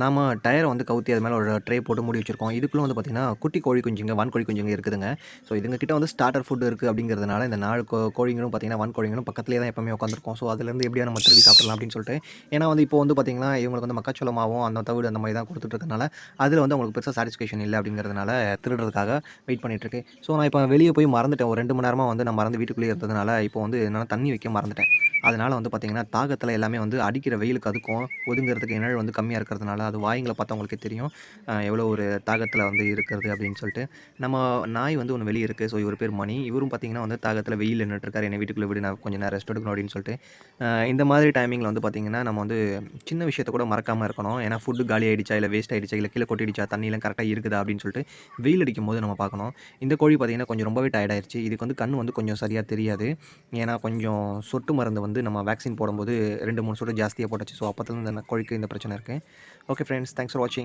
நாம் டயரை வந்து கவுத்தி அது மேலே ஒரு ட்ரே போட்டு மூடி வச்சுருக்கோம். இதுக்குள்ளே வந்து பார்த்திங்கன்னா குட்டி கோழி குஞ்சுங்க வான் கோழி குஞ்சுங்க இருக்குதுங்க. ஸோ இதுங்கக்கிட்ட வந்து ஸ்டார்டர் ஃபுட் இருக்குது அப்படிங்கிறதுனால இந்த நாலு கோழிங்களும் பார்த்திங்கன்னா வான் கோழிங்களும் பக்கத்துலேயே தான் எப்பவுமே உட்காந்துருக்கும் ஸோ அதுலேருந்து எப்படியா நம்ம திருடி சாப்பிடலாம் அப்படின்னு சொல்லிட்டு. ஏன்னா வந்து இப்போ வந்து பார்த்திங்கன்னா இவங்களுக்கு வந்து மக்காச்சோளமாகவும் அந்த தவிடு அந்த மாதிரி தான் கொடுத்துட்டுருக்கனால அதில் வந்து அவங்களுக்கு பெருசாக சாட்டிஸ்ஃபேஷன் இல்லை அப்படிங்கிறதுனால திருடுறதுக்காக வெயிட் பண்ணிகிட்ருக்கு ஸோ நான் இப்போ வெளியே போய் மறந்துட்டேன். ஒரு ரெண்டு மணி நேரமாக வந்து நான் மறந்து வீட்டுக்குள்ளேயே இருந்ததுனால இப்போ வந்து என்னென்னா தண்ணி வைக்க மறந்துட்டேன். அதனால் வந்து பார்த்திங்கன்னா தாகத்தில் எல்லாமே வந்து அடிக்கிற வெயிலுக்கு அதுக்கும் ஒதுங்கிறதுக்கு நிழல் வந்து கம்மியாக இருக்கிறதுனால அது வாய்ங்களை பார்த்தவங்களுக்கே தெரியும். எவ்வளோ ஒரு தாகத்தில் வந்து இருக்கிறது அப்படின்னு சொல்லிட்டு. நம்ம நாய் வந்து ஒன்று வெளியே இருக்குது ஸோ இவர் பேர் மணி. இவரும் பார்த்திங்கன்னா வந்து தாகத்தில் வெயில் நின்றுட்டுருக்காரு என்னை வீட்டுக்குள்ளே விடு நான் கொஞ்சம் நேரம் ரெஸ்ட் எடுக்கணும் அப்படின்னு சொல்லிட்டு. இந்த மாதிரி டைமிங்கில் வந்து பார்த்திங்கன்னா நம்ம வந்து சின்ன விஷயத்த கூட மறக்காமல் இருக்கணும். ஏன்னா ஃபுட்டு காலி ஆகிடுச்சா இல்லை வேஸ்ட் ஆகிடுச்சா இல்லை கீழே கொட்டிடுச்சா தண்ணியெலாம் கரெக்டாக இருக்குதா அப்படின்னு சொல்லிட்டு வெயில் அடிக்கும் போது நம்ம பார்க்கணும். இந்த கோழி பார்த்திங்கன்னா கொஞ்சம் ரொம்பவே tired ஆயிருச்சு இதுக்கு வந்து கண் வந்து கொஞ்சம் சரியாக தெரியாது. ஏன்னா கொஞ்சம் சொட்டு மருந்து வந்து வந்து நம்ம வேக்சின் போடும்போது ரெண்டு மூணு சொட்டு ஜாஸ்தியாக போட்டுச்சு. ஸோ அப்போத்துலேருந்து இந்த கோழிக்கு இந்த பிரச்சனை இருக்குது ஓகே ஃப்ரெண்ட்ஸ் தேங்க்ஸ் ஃபார் வாட்சிங்